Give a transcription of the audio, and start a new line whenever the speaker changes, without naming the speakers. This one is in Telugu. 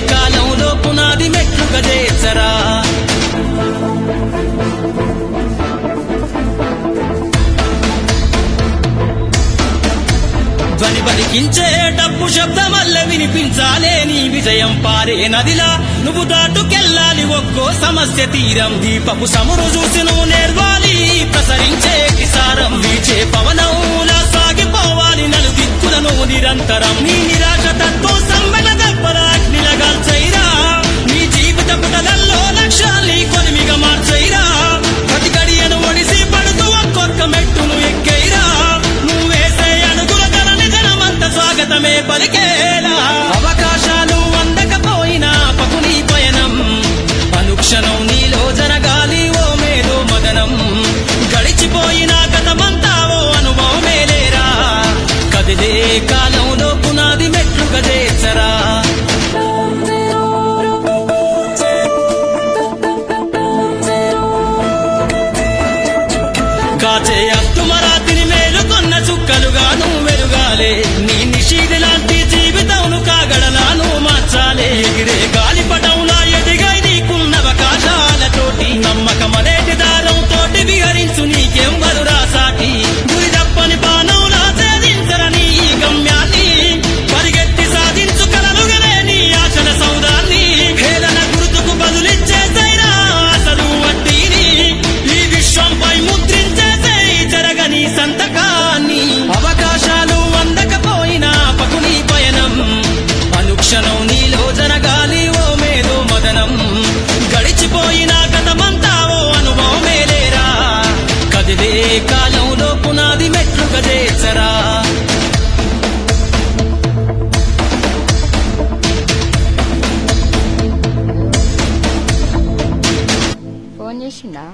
కాలంలో పునాది మెట్లు గదేచరా ధ్వని బలికించే శబ్దమల్ల వినిపించాలే నీ విజయం పారే నదిలా. నువ్వు దాటుకెళ్ళాలి ఒక్కో సమస్య తీరం. దీపపు సమురు చూసి నువ్వు నేర్వాలి ప్రసరించే కిసారం. వీచే పవనం సాగిపోవాలి నలుదిక్కులను నిరంతరం. నీ స్వాగతమే పలికేలా. అవకాశాలు అందకపోయినా పకుని పయనం. అనుక్షణం నీలో జరగాలి ఓ మేధో మదనం. గడిచిపోయిన గతమంతా ఓ అనుభవమే లేరా కదిలే కాలంలో పునాది మెట్లు చేర్చరా కాచే నీలో జరగాలి ఓ మేధో మదనం. గడిచిపోయిన గతమంతా ఓ అనుభవమే లేరా కదిలే కాలంలో పునాది మెట్లు చేర్చరా
ఫోన్ చేసిండా?